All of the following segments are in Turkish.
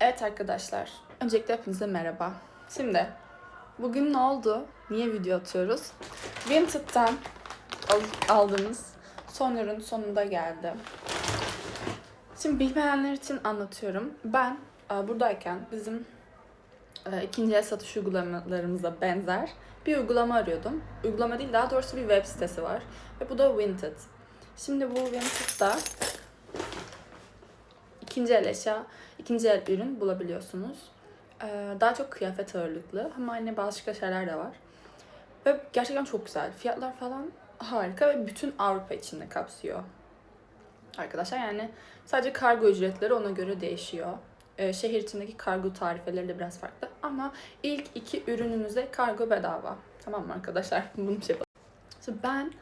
Evet arkadaşlar, öncelikle hepinize merhaba. Şimdi, bugün ne oldu? Niye video atıyoruz? Vinted'dan al- aldığımız son ürün sonunda geldi. Şimdi bilmeyenler için anlatıyorum. Ben e, buradayken bizim e, ikinci el satış uygulamalarımıza benzer bir uygulama arıyordum. Uygulama değil, daha doğrusu bir web sitesi var. Ve bu da Vinted. Şimdi bu Vinted'da ikinci el eşya, ikinci el ürün bulabiliyorsunuz. Ee, daha çok kıyafet ağırlıklı ama yine başka şeyler de var. Ve gerçekten çok güzel. Fiyatlar falan harika ve bütün Avrupa içinde kapsıyor. Arkadaşlar yani sadece kargo ücretleri ona göre değişiyor. Ee, şehir içindeki kargo tarifeleri de biraz farklı. Ama ilk iki ürününüze kargo bedava. Tamam mı arkadaşlar? Bunu şey yapalım. Ben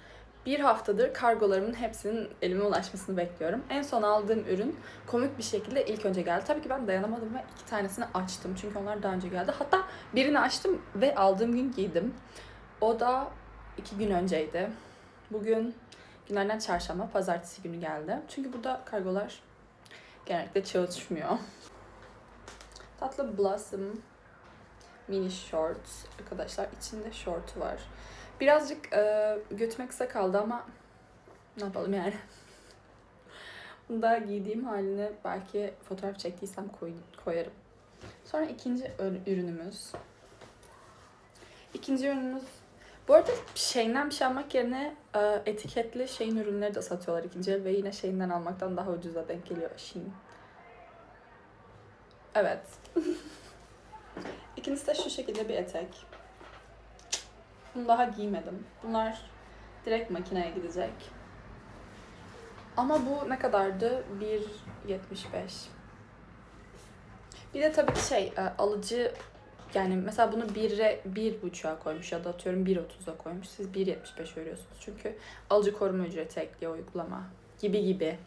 bir haftadır kargolarımın hepsinin elime ulaşmasını bekliyorum. En son aldığım ürün komik bir şekilde ilk önce geldi. Tabii ki ben dayanamadım ve iki tanesini açtım. Çünkü onlar daha önce geldi. Hatta birini açtım ve aldığım gün giydim. O da iki gün önceydi. Bugün günlerden çarşamba, pazartesi günü geldi. Çünkü burada kargolar genellikle çalışmıyor. Tatlı Blossom mini shorts arkadaşlar. içinde şortu var. Birazcık e, götüme kısa kaldı ama ne yapalım yani. Bunu da giydiğim halini belki fotoğraf çektiysem koy, koyarım. Sonra ikinci ür- ürünümüz. İkinci ürünümüz bu arada şeyinden bir şey almak yerine e, etiketli şeyin ürünleri de satıyorlar ikinci el ve yine şeyinden almaktan daha ucuza denk geliyor Shein. Evet. İkincisi de şu şekilde bir etek. Bunu daha giymedim. Bunlar direkt makineye gidecek. Ama bu ne kadardı? 1.75. Bir de tabii ki şey e, alıcı yani mesela bunu 1'e 1.5'a koymuş ya da atıyorum 1.30'a koymuş. Siz 1.75 veriyorsunuz. Çünkü alıcı koruma ücreti ekliyor uygulama. Gibi gibi.